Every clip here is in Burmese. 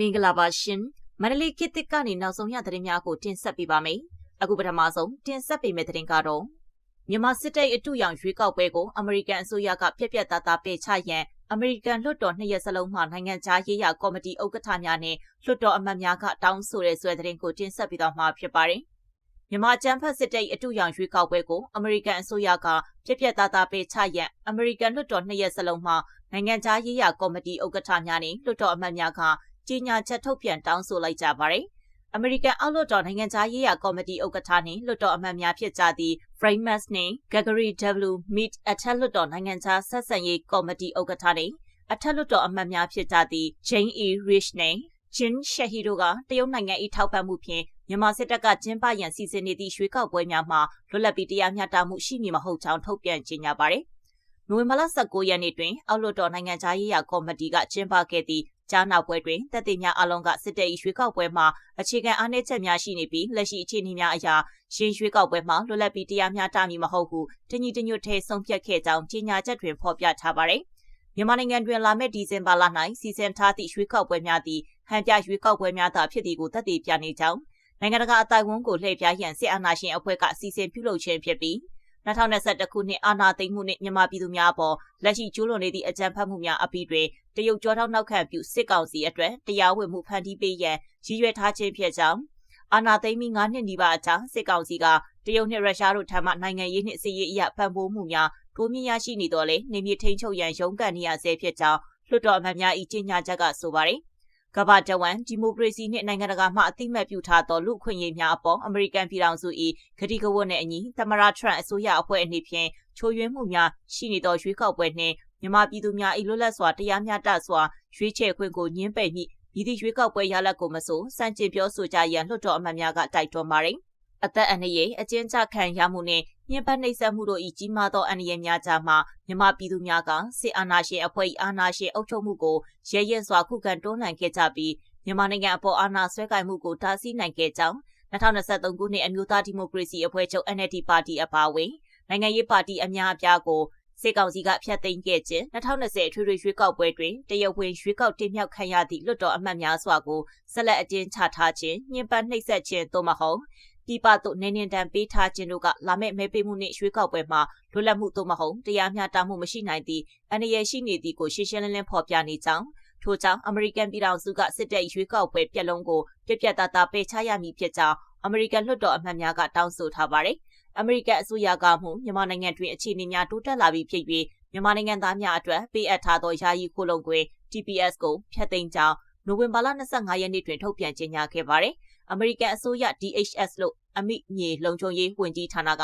မင်္ဂလာပါရှင်မန္တလေးခေတ်သစ်ကနေနောက်ဆုံးရသတင်းများကိုတင်ဆက်ပေးပါမယ်အခုပထမဆုံးတင်ဆက်ပေးမယ့်သတင်းကတော့မြန်မာစစ်တပ်အတူရောင်ရွေးကောက်ပွဲကိုအမေရိကန်အစိုးရကပြက်ပြက်သားသားပယ်ချရန်အမေရိကန်လွှတ်တော်နှစ်ရက်စလုံးမှနိုင်ငံခြားရေးရာကော်မတီဥက္ကဋ္ဌများနဲ့လွှတ်တော်အမတ်များကတောင်းဆိုတဲ့ဆွဲသတင်းကိုတင်ဆက်ပေးတော့မှာဖြစ်ပါတယ်မြန်မာကျန်းဖက်စစ်တပ်အတူရောင်ရွေးကောက်ပွဲကိုအမေရိကန်အစိုးရကပြက်ပြက်သားသားပယ်ချရန်အမေရိကန်လွှတ်တော်နှစ်ရက်စလုံးမှနိုင်ငံခြားရေးရာကော်မတီဥက္ကဋ္ဌများနဲ့လွှတ်တော်အမတ်များက ကြေညာချက်ထုတ်ပြန်တောင်းဆိုလိုက်ကြပါတယ်။အမေရိကန်အောက်လွှတ်တော်နိုင်ငံခြားရေးရာကော်မတီဥက္ကဋ္ဌနှင့်လွှတ်တော်အမတ်များဖြစ်ကြသည့် Frank Mass နှင့် Gregory W. Mead အထက်လွှတ်တော်နိုင်ငံခြားဆက်ဆံရေးကော်မတီဥက္ကဋ္ဌနှင့်အထက်လွှတ်တော်အမတ်များဖြစ်ကြသည့် Jane E. Rich နှင့် Jin Shahi တို့ကတရုတ်နိုင်ငံ၏ထောက်ပံ့မှုဖြင့်မြန်မာစစ်တပ်ကကျင်းပရန်စီစဉ်နေသည့်ရွေးကောက်ပွဲများမှာလွတ်လပ်ပြီးတရားမျှတမှုရှိမည်မဟုတ်ကြောင်းထုတ်ပြန်ကြေညာပါတယ်။နိုဝင်ဘာလ19ရက်နေ့တွင်အောက်လွှတ်တော်နိုင်ငံခြားရေးရာကော်မတီကကျင်းပခဲ့သည့် ကြားနာပွဲတွင်တပ်သိများအလုံးကစစ်တပ်၏ရွေးကောက်ပွဲမှာအခြေခံအားနည်းချက်များရှိနေပြီးလက်ရှိအခြေအနေများအရာရှင်းရွေးကောက်ပွဲမှာလွတ်လပ်ပြီးတရားမျှတမည်မဟုတ်ဟုတညီတညွတ်ထဲဆုံးဖြတ်ခဲ့ကြောင်းကြေညာချက်တွင်ဖော်ပြထားပါသည်မြန်မာနိုင်ငံတွင်လာမယ့်ဒီဇင်ဘာလ၌စီစဉ်ထားသည့်ရွှေကောက်ပွဲများသည်ဟန်ပြရွှေကောက်ပွဲများသာဖြစ်သည်ကိုသက်သေပြနေကြောင်းနိုင်ငံတကာအတိုင်းအဝန်ကိုလှည့်ပြရန်စစ်အာဏာရှင်အဖွဲ့ကစီစဉ်ပြုလုပ်ခြင်းဖြစ်ပြီး 2021ခုနှစ်အာဏာသိမ်းမှုနှင့်မြန်မာပြည်သူများအပေါ်လက်ရှိကျူးလွန်နေသည့်အကြမ်းဖက်မှုများအပြီးတွင်တရုတ်ကြောထောက်နောက်ခံပြုစစ်ကောင်စီအတွက်တရားဝင်မှုဖန်တီးပေးရန်ရည်ရွယ်ထားခြင်းဖြစ်ကြောင်းအာဏာသိမ်းပြီး9နှစ်နီးပါးအကြာစစ်ကောင်စီကတရုတ်နှင့်ရုရှားတို့ထံမှနိုင်ငံရေးနှင့်စစ်ရေးအရာပံ့ပိုးမှုများတိုးမြင့်ရရှိနေတော့လေနေမြေထိန်ချုပ်ရန်ရုန်းကန်နေရဆဲဖြစ်ကြောင်းလွှတ်တော်အမတ်များ၏ကြေညာချက်ကဆိုပါတယ် ကမ္ဘာတဝမ်ဒီမိုကရေစီနှင့်နိုင်ငံတကာမှအသိမှတ်ပြုထားသောလူ့အခွင့်အရေးများအပေါ်အမေရိကန်ပြည်ထောင်စု၏ကတိကဝတ်နှင့်အညီသမရထရန့်အစိုးရအဖွဲ့အနေဖြင့်ချိုးယွင်းမှုများရှိနေသောရွေးကောက်ပွဲနှင့်မြန်မာပြည်သူများ၏လွတ်လပ်စွာတရားမျှတစွာရွေးချယ်ခွင့်ကိုညှင်းပယ်မိပြည်သည့်ရွေးကောက်ပွဲရလဒ်ကိုမဆိုစံကျင်ပြောဆိုကြရန်လွှတ်တော်အမတ်များကတိုက်တွန်းပါတယ်။အသက်အန္တရာယ်အကျဉ်းချခံရမှုနှင့် ညှဉ်းပန်းနှိပ်စက်မှုတို့၏ကြီးမားသောအန္တရာယ်များကြားမှာမြန်မာပြည်သူများကစစ်အာဏာရှင်အဖွဲ့၏အာဏာရှင်အုပ်ချုပ်မှုကိုရဲရဲစွာခုခံတွန်းလှန်ခဲ့ကြပြီးမြန်မာနိုင်ငံအပေါ်အာဏာဆွဲကိုင်မှုကိုတားဆီးနိုင်ခဲ့ကြောင်း2023ခုနှစ်အမျိုးသားဒီမိုကရေစီအဖွဲ့ချုပ် NLD ပါတီအပါအဝင်နိုင်ငံရေးပါတီအများအပြားကိုစစ်ကောင်စီကဖျက်သိမ်းခဲ့ခြင်း2020အထွေထွေရွေးကောက်ပွဲတွင်တရဝင်းရွေးကောက်တင်မြှောက်ခံရသည့်လွှတ်တော်အမတ်များစွာကိုဆက်လက်အကျဉ်းချထားခြင်းညှဉ်းပန်းနှိပ်စက်ခြင်းသို့မဟုတ် ပြည်ပသို့နေနေတံပေးထားခြင်းတို့ကလာမယ့်မဲပေးမှုနှင့်ရွေးကောက်ပွဲမှာလွတ်လပ်မှုသို့မဟုတ်တရားမျှတမှုမရှိနိုင်သည့်အနေရရှိနေသည့်ကိုရှင်းရှင်းလင်းလင်းဖော်ပြနေကြောင်းထို့ကြောင့်အမေရိကန်ပြည်ထောင်စုကစစ်တပ်ရွေးကောက်ပွဲပြက်လုံးကိုပြက်ပြက်သားသားပယ်ချရမည်ဖြစ်ကြောင်းအမေရိကန်လွှတ်တော်အမတ်များကတောင်းဆိုထားပါတယ်။အမေရိကန်အစိုးရကမှမြန်မာနိုင်ငံတွင်အခြေအနေများတိုးတက်လာပြီးဖြစ်၍မြန်မာနိုင်ငံသားများအတွက်ပေးအပ်ထားသောယာယီခိုလုံခွင့် TPS ကိုဖျက်သိမ်းကြောင်းနိုဝင်ဘာလ25ရက်နေ့တွင်ထုတ်ပြန်ကြေညာခဲ့ပါတယ်။ အမေရိကန်အစိုးရ DHS လို့အမိမြေလုံခြုံရေးဝန်ကြီးဌာနက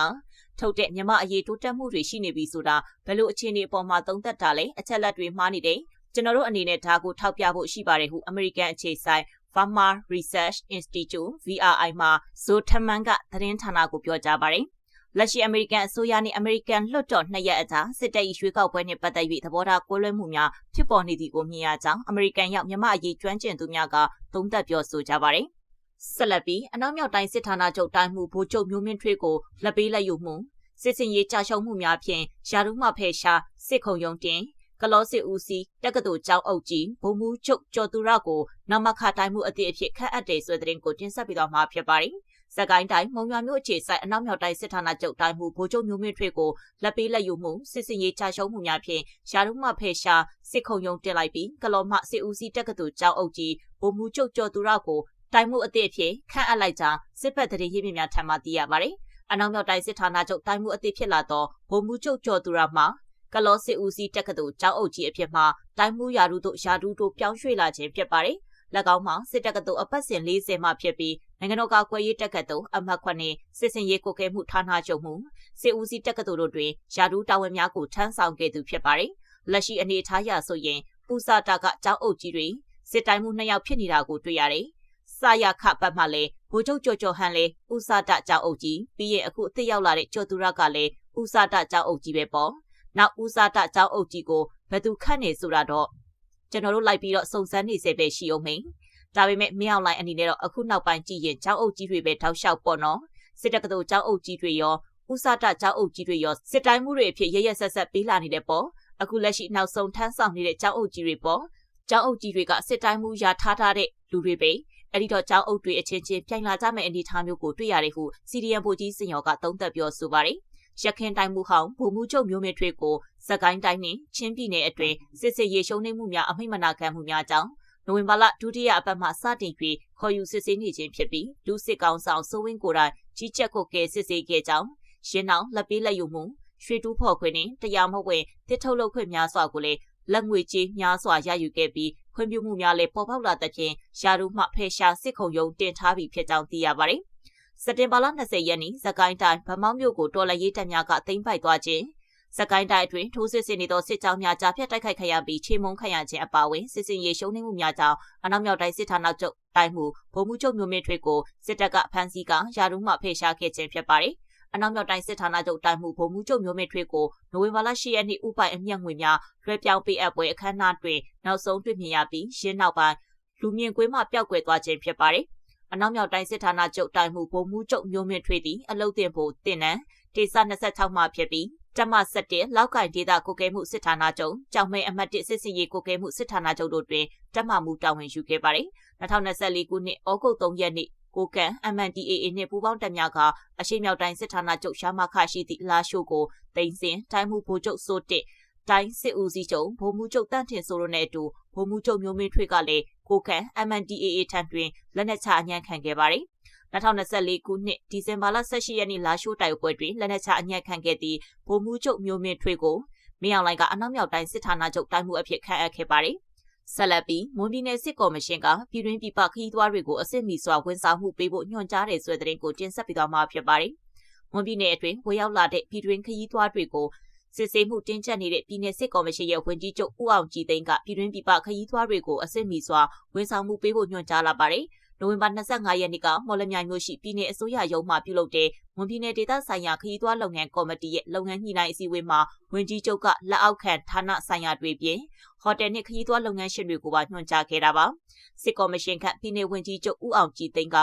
ထုတ်တဲ့မြန်မာအရေးတိုးတက်မှုတွေရှိနေပြီဆိုတာဘယ်လိုအခြေအနေအပေါ်မှာသုံးသပ်တာလဲအချက်လက်တွေမှားနေတယ်ကျွန်တော်တို့အနေနဲ့ဒါကိုထောက်ပြဖို့ရှိပါတယ်ဟုအမေရိကန်အခြေစိုက် Farmer Research Institute VRI မှာဇိုထမန်ကသတင်းဌာနကိုပြောကြားပါတယ်။လက်ရှိအမေရိကန်အစိုးရနှင့်အမေရိကန်လွှတ်တော်နှစ်ရက်အကြာစစ်တပ်၏ရွေးကောက်ပွဲနှင့်ပတ်သက်၍သဘောထားကွဲလွဲမှုများဖြစ်ပေါ်နေသည်ကိုမြင်ရကြောင်းအမေရိကန်ရောက်မြန်မာအရေးကျွမ်းကျင်သူများကသုံးသပ်ပြောဆိုကြပါတယ်။ ဆက်လက်ပြီးအနောက်မြောက်တိုင်းစစ်ဌာနချုပ်တိုင်းမှုဗိုလ်ချုပ်မျိုးမင်းထွေးကိုလက်ပေးလက်ယူမှုစစ်စင်ရေးကြာရှုံးမှုများဖြင့်ယာရုမှဖယ်ရှားစစ်ခုံရုံတင်ကလောစစ်ဦးစီးတက္ကသိုလ်ကျောင်းအုပ်ကြီးဘုံမူချုပ်ကျော်သူရကိုနမခတိုင်းမှုအသည့်အဖြစ်ခန့်အပ်တယ်ဆိုတဲ့သတင်းကိုတင်ဆက်ပြီးတော့မှာဖြစ်ပါတယ်။စကိုင်းတိုင်းမုံရွာမြို့အခြေစိုက်အနောက်မြောက်တိုင်းစစ်ဌာနချုပ်တိုင်းမှုဗိုလ်ချုပ်မျိုးမြင့်ထွေကိုလက်ပေးလက်ယူမှုစစ်စင်ရေးချရှုံးမှုများဖြင့်ရှာရုမှဖယ်ရှားစစ်ခုံရုံတင်လိုက်ပြီးကလောမှစစ်ဦးစီးတက္ကသိုလ်ကျောင်းအုပ်ကြီးဘုံမူချုပ်ကျော်သူရကို တိုင်းမှုအသည့်အဖြစ်ခန့်အပ်လိုက်ကြောင်းစစ်ဖက်တရေရေးမြများထံမှသိရပါတယ်။အနောက်မြောက်တိုင်းစစ်ဌာနချုပ်တိုင်းမှုအသည့်ဖြစ်လာသောဘုံမူချုပ်ကျော်သူရမှာကလောစစ်ဦးစီးတက္ကသိုလ်ကျောင်းအုပ်ကြီးအဖြစ်မှတိုင်းမှုရာထူးတို့ရာထူးတို့ပြောင်းရွှေ့လာခြင်းဖြစ်ပါတယ်။၎င်းမှာစစ်တက္ကသိုလ်အပတ်စဉ်40မှဖြစ်ပြီးနိုင်ငံတော်ကကွယ်ရေးတက္ကသိုလ်အမှတ်ခွနဲ့စစ်စင်ရေးကိုကဲမှုဌာနချုပ်မှုစစ်ဦးစီးတက္ကသိုလ်တို့တွင်ရာထူးတာဝန်များကိုထမ်းဆောင်ခဲ့သူဖြစ်ပါတယ်။လက်ရှိအနေအထားအရဆိုရင်ပူစာတာကကျောင်းအုပ်ကြီးတွေစစ်တိုင်းမှုနှစ်ယောက်ဖြစ်နေတာကိုတွေ့ရတယ်။ စာရခပတ်မှလည်းဗိုလ်ချုပ်ကျော်ကျော်ဟန်လည်းဥစာတကျောင်းအုပ်ကြီးပြီးရင်အခုအသစ်ရောက်လာတဲ့ကျော်သူရကလည်းဥစာတကျောင်းအုပ်ကြီးပဲပေါ့။နောက်ဦးစားတကျောင်းအုပ်ကြီးကိုဘယ်သူခတ်နေဆိုတာတော့ကျွန်တော်တို့လိုက်ပြီးတော့စုံစမ်းနေစေပဲရှိအောင်မင်းဒါပေမဲ့မင်းအောင်လိုင်းအနေနဲ့တော့အခုနောက်ပိုင်းကြည့်ရင်ကျောင်းအုပ်ကြီးတွေပဲတောက်လျှောက်ပေါ့နော်စစ်တက္ကသိုလ်ကျောင်းအုပ်ကြီးတွေရောဦးစားတကျောင်းအုပ်ကြီးတွေရောစစ်တိုင်းမှုတွေအဖြစ်ရရဆက်ဆက်ပေးလာနေတဲ့ပေါ့အခုလက်ရှိနောက်ဆုံးထမ်းဆောင်နေတဲ့ကျောင်းအုပ်ကြီးတွေပေါ့ကျောင်းအုပ်ကြီးတွေကစစ်တိုင်းမှုရာထားထားတဲ့လူတွေပဲ အဲ့ဒီတော့ကြောင်းအုပ်တွေအချင်းချင်းပြိုင်လာကြမယ့်အနေအထားမျိုးကိုတွေ့ရတယ်ဟုစီဒီအမ်ဗိုလ်ကြီးစင်ရောကသုံးသပ်ပြောဆိုပါတယ်ရခင်တိုင်းမှုဟောင်းဗိုလ်မှူးချုပ်မျိုးမင်းထွေးကိုစကိုင်းတိုင်းနှင့်ချင်းပြည်နယ်အတွင်းစစ်စစ်ရေရှုံးနေမှုများအမိမနာခံမှုများကြောင့်နိုဝင်ဘာလဒုတိယအပတ်မှစတင်ပြီးခေါ်ယူစစ်ဆေးနေခြင်းဖြစ်ပြီးလူစစ်ကောင်ဆောင်စိုးဝင်းကိုယ်တိုင်ကြီးကြပ်ကိုကဲစစ်ဆေးခဲ့ကြောင်းရှင်းအောင်လက်ပေးလက်ယူမှုရွှေတူးဖော်ခွင့်နဲ့တရားမဟုတ်တစ်ထုတ်လုပ်ခွင့်များစွာကိုလည်းလက်ငွေကြေးများစွာရယူခဲ့ပြီး ခွင့်ပြုမှုများလည်းပေါ်ပေါက်လာတဲ့ဖြင့်ရှားရူမှဖယ်ရှားစစ်ခုံရုံးတင်ထားပြီးဖြစ်ကြောင်းသိရပါတယ်။စက်တင်ဘာလ20ရက်နေ့ဇကိုင်းတိုင်းဗမောင်းမြို့ကိုတော်လရေးတပ်များကသိမ်းပိုက်သွားခြင်းစကိုင်းတိုင်းအတွင်းထိုးစစ်ဆင်နေသောစစ်ကြောင်းများကြားဖြတ်တိုက်ခိုက်ခံရပြီးချေမှုန်းခံရခြင်းအပါအဝင်စစ်စင်ရေးရှုံးနိမှုများကြောင့်အနောက်မြောက်တိုင်းစစ်ဌာနချုပ်တိုင်းမှုဗိုလ်မှူးချုပ်မျိုးမင်းထွေးကိုစစ်တပ်ကဖမ်းဆီးကယာရုမှဖေရှားခဲ့ခြင်းဖြစ်ပါတယ်။ အနောက်မြောက်တိုင်းစစ်ဌာနချုပ်တိုင်းမှုဗိုလ်မှူးချုပ်မျိုးမင်းထွေးကိုနိုဝင်ဘာလ10ရက်နေ့ဥပိုင်အမျက်ငွေများလွှဲပြောင်းပေးအပ်ပွဲအခမ်းအနားတွင်နောက်ဆုံးတွေ့မြင်ရပြီးရှင်းနောက်ပိုင်းလူမြင်ကွင်းမှပျောက်ကွယ်သွားခြင်းဖြစ်ပါတယ်။အနောက်မြောက်တိုင်းစစ်ဌာနချုပ်တိုင်းမှုဗိုလ်မှူးချုပ်မျိုးမင်းထွေးသည်အလုတ်တင်ဖို့တင်နန်းဒေသ26မှဖြစ်ပြီးတမ7လောက်ကင်ဒေသကိုကဲမှုစစ်ဌာနချုပ်ကြောင်မိန်အမှတ်1စစ်စီရေးကိုကဲမှုစစ်ဌာနချုပ်တို့တွင်တမမှုတာဝန်ယူခဲ့ပါတယ်2024ခုနှစ်ဩဂုတ်3ရက်နေ့ ကိုကန် MNDAA နှင့်ပူးပေါင်းတပ်များကအရှိမြောက်တိုင်းစစ်ဌာနချုပ်ရှာမခရှိသည့်လာရှိုကိုတင်စင်တိုင်းမှုဗိုလ်ချုပ်စိုးတစ်တိုင်းစစ်ဦးစီးချုပ်ဗိုလ်မှူးချုပ်တန့်ထင်ဆိုတို့နဲ့အတူဗိုလ်မှူးချုပ်မျိုးမင်းထွေးကလည်းကိုကန် MNDAA ထံတွင်လက်နက်ချအညံ့ခံခဲ့ပါတယ်2024ခုနှစ်ဒီဇင်ဘာလ18ရက်နေ့လာရှိုးတိုက်ပွဲတွင်လက်နက်ချအညံ့ခံခဲ့သည့်ဗိုလ်မှူးချုပ်မျိုးမင်းထွေးကိုမင်းအောင်လှိုင်ကအနောက်မြောက်တိုင်းစစ်ဌာနချုပ်တိုင်းမှုအဖြစ်ခန့်အပ်ခဲ့ပါတယ်။ ဆက်လက်ပြီးမွန်ပြည်နယ်စစ်ကော်မရှင်ကပြည်တွင်းပြည်ပခရီးသွားတွေကိုအစစ်မီစွာဝန်ဆောင်မှုပေးဖို့ညွှန်ကြားတယ်ဆိုတဲ့သတင်းကိုတင်ဆက်ပေးသွားမှာဖြစ်ပါတယ်။မွန်ပြည်နယ်အတွင်းဝေရောက်လာတဲ့ပြည်တွင်းခရီးသွားတွေကိုစစ်ဆေးမှုတင်းကျပ်နေတဲ့ပြည်내စစ်ကော်မရှင်ရဲ့ဝန်ကြီးချုပ်ဦးအောင်ကြည်သိန်းကပြည်တွင်းပြည်ပခရီးသွားတွေကိုအစစ်မီစွာဝန်ဆောင်မှုပေးဖို့ညွှန်ကြားလာပါတယ်။ နိုဝင်ဘာ25ရက်နေ့ကမော်လမြိုင်မြို့ရှိပြည်내အစိုးရရုံးမှပြုလုပ်တဲ့ဝန်ပြည်နယ်ဒေသဆိုင်ရာခရီးသွားလုပ်ငန်းကော်မတီရဲ့လုပ်ငန်းညှိနှိုင်းအစည်းအဝေးမှာဝန်ကြီးချုပ်ကလက်အောက်ခံဌာနဆိုင်ရာတွေပြင်ဟိုတယ်နဲ့ခရီးသွားလုပ်ငန်းရှင်တွေကိုပါညွှန်ကြားခဲ့တာပါစစ်ကော်မရှင်ခန့်ပြည်내ဝန်ကြီးချုပ်ဦးအောင်ကြည်သိန်းက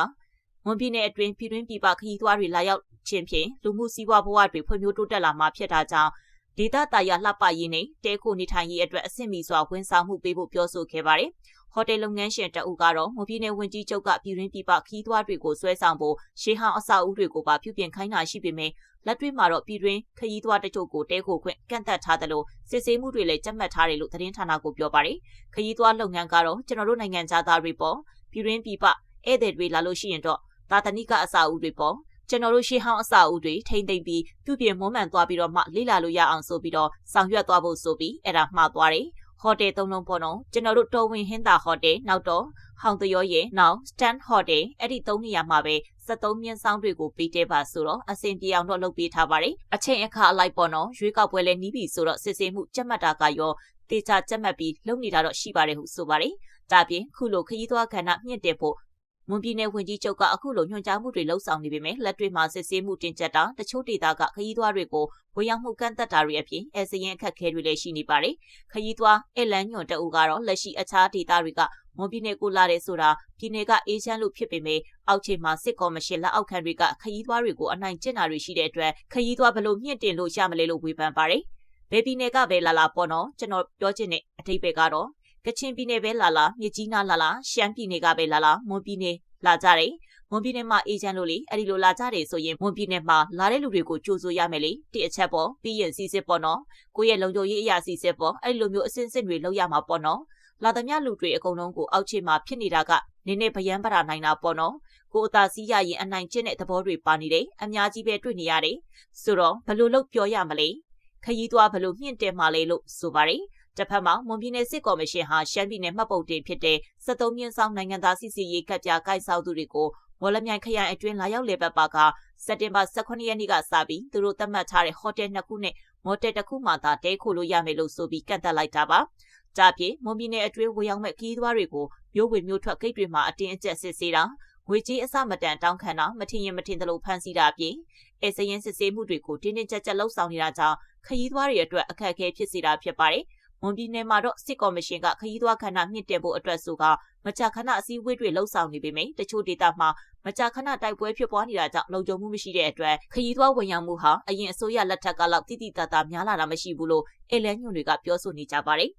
ဝန်ပြည်နယ်အတွင်းပြည်တွင်းပြည်ပခရီးသွားတွေလာရောက်ခြင်းဖြင့်လူမှုစီးပွားဘဝတွေဖွံ့ဖြိုးတိုးတက်လာမှာဖြစ်တာကြောင့်ဒေသတာယာလှပရေးနဲ့တဲခိုနေထိုင်ရေးအတွက်အဆင့်မီစွာဝန်ဆောင်မှုပေးဖို့ပြောဆိုခဲ့ပါတယ်။ ဟိုတယ်လုပ်ငန်းရှင်တအုပ်ကတော့မွန်ပြည်နယ်ဝန်ကြီးချုပ်ကပြည်တွင်းပြည်ပခီးသွားတွေကိုဆွဲဆောင်ဖို့ရှေးဟောင်းအဆောက်အဦတွေကိုပါပြုပြင်ခိုင်းတာရှိပေမဲ့လက်တွေ့မှာတော့ပြည်တွင်းခရီးသွားတချို့ကိုတဲခိုခွင့်ကန့်သက်ထားတယ်လို့စစ်ဆေးမှုတွေလည်းကြက်မှတ်ထားတယ်လို့သတင်းဌာနကပြောပါတယ်ခရီးသွားလုပ်ငန်းကတော့ကျွန်တော်တို့နိုင်ငံသားတွေပေါ့ပြည်တွင်းပြည်ပဧည့်သည်တွေလာလို့ရှိရင်တော့သာသနိကအဆောက်အဦတွေပေါ့ကျွန်တော်တို့ရှေးဟောင်းအဆောက်အဦတွေထိမ့်သိမ့်ပြီးပြုပြင်မွမ်းမံသွားပြီးတော့မှလေ့လာလို့ရအောင်ဆိုပြီးတော့ဆောင်ရွက်သွားဖို့ဆိုပြီးအဲ့ဒါမှားသွားတယ် ဟိုတယ်သုံးလုံးပေါ့နော်ကျွန်တော်တို့တော်ဝင်ဟင်းသာဟိုတယ်နောက်တော့ဟောင်တရောရဲ့နောက် stand hotel အဲ့ဒီသုံးနေရာမှာပဲ73မြင်းဆောင်တွေကိုပေးတဲ့ပါဆိုတော့အဆင်ပြေအောင်တော့လုပ်ပေးထားပါတယ်အချိန်အခါအလိုက်ပေါ့နော်ရွေးကောက်ပွဲလည်းနီးပြီဆိုတော့စစ်ဆေးမှုကြက်မှတ်တာကရောတေချာကြက်မှတ်ပြီးလုပ်နေတာတော့ရှိပါတယ်ဟုဆိုပါတယ်ဒါပြင်ခုလိုခရီးသွားကဏ္ဍမြင့်တင်ဖို့ မွန်ပြည်နယ်ဝန်ကြီးချုပ်ကအခုလိုညွှန်ကြားမှုတွေလှုပ်ဆောင်နေပေမဲ့လက်တွေ့မှာစစ်ဆေးမှုတင်ကြတာတချို့ဒေသကခရီးသွားတွေကိုဝေရောက်မှုကန့်သက်တာတွေအပြင်အဲစရင်အခက်အခဲတွေလည်းရှိနေပါတယ်။ခရီးသွားအလန်ညွန်တအူကတော့လက်ရှိအခြားဒေသတွေကမွန်ပြည်နယ်ကိုလာတဲ့ဆိုတာပြည်နယ်ကအေးချမ်းလို့ဖြစ်ပေမဲ့အောက်ခြေမှာစစ်ကော်မရှင်လက်အောက်ခံတွေကခရီးသွားတွေကိုအနိုင်ကျင့်တာတွေရှိတဲ့အတွက်ခရီးသွားဘလို့မြင့်တင်လို့ရမလဲလို့ဝေဖန်ပါတယ်။ဘယ်ပြည်နယ်ကပဲလာလာပေါ့နော်ကျွန်တော်ပြောချင်တဲ့အထိပ္ပယ်ကတော့ ကချင်ပြည်နယ်ပဲလာလာမြစ်ကြီးနားလာလာရှမ်းပြည်နယ်ကပဲလာလာမွန်ပြည်နယ်လာကြတယ်မွန်ပြည်နယ်မှာအေဂျင့်လို့လေအဲ့ဒီလိုလာကြတယ်ဆိုရင်မွန်ပြည်နယ်မှာလာတဲ့လူတွေကိုကြိုဆိုရမယ်လေတိအချက်ပေါ့ပြီးရင်စီစစ်ပေါ့နော်ကိုယ့်ရဲ့လုံခြုံရေးအရာစီစစ်ပေါ့အဲ့ဒီလိုမျိုးအစင်းစစ်တွေလုပ်ရမှာပေါ့နော်လာသမျှလူတွေအကုန်လုံးကိုအောက်ခြေမှာဖြစ်နေတာကနင်းနေဗယံပရာနိုင်တာပေါ့နော်ကိုအသာစီးရရင်အနိုင်ကျင့်တဲ့သဘောတွေပါနေတယ်အများကြီးပဲတွေ့နေရတယ်ဆိုတော့ဘယ်လိုလုပ်ပြောရမလဲခရီးသွားဘယ်လိုမြင့်တင်မှလဲလို့ဆိုပါတယ် တစ်ဖက်မှာမွန်ပြည်နယ်စစ်ကော်မရှင်ဟာရှမ်းပြည်နယ်မှတ်ပုံတင်ဖြစ်တဲ့73မြင်းဆောင်နိုင်ငံသားစီစီရေးကပ်ပြကိုက်ဆောက်သူတွေကိုမော်လမြိုင်ခရိုင်အတွင်းလာရောက်လေပတ်ပါကစက်တင်ဘာ18ရက်နေ့ကစပြီးသူတို့သတ်မှတ်ထားတဲ့ဟိုတယ်နှစ်ခုနဲ့မော်တယ်တစ်ခုမှသာတဲခိုလို့ရမယ်လို့ဆိုပြီးကန့်သက်လိုက်တာပါ။ကြပြည့်မွန်ပြည်နယ်အတွင်းဝေရောက်မဲ့ခီးသွွားတွေကိုမျိုးဝင်မျိုးထွက်ဂိတ်တွေမှာအတင်းအကျပ်စစ်ဆေးတာငွေကြေးအစမတန်တောင်းခံတာမထင်ရင်မထင်သလိုဖမ်းဆီးတာအပြင်အဲစရင်စစ်ဆေးမှုတွေကိုတင်းတင်းကြပ်ကြပ်လှုပ်ဆောင်နေတာကြောင့်ခရီးသွားတွေအတွက်အခက်အခဲဖြစ်စေတာဖြစ်ပါတယ်။ မွန်ပြည်နယ်မှာတော့စစ်ကော်မရှင်ကခရီးသွားခန္ဓာမြင့်တင်ဖို့အတွက်ဆိုကမကြာခဏအစည်းအဝေးတွေလှုပ်ဆောင်နေပေမယ့်တချို့ဒေသမှာမကြာခဏတိုက်ပွဲဖြစ်ပွားနေတာကြောင့်လုံခြုံမှုမရှိတဲ့အတွက်ခရီးသွားဝင်ရောက်မှုဟာအရင်အစိုးရလက်ထက်ကလောက်တိတိတတ်တာများလာတာမရှိဘူးလို့အေလန်ညွန်တွေကပြောဆိုနေကြပါတယ်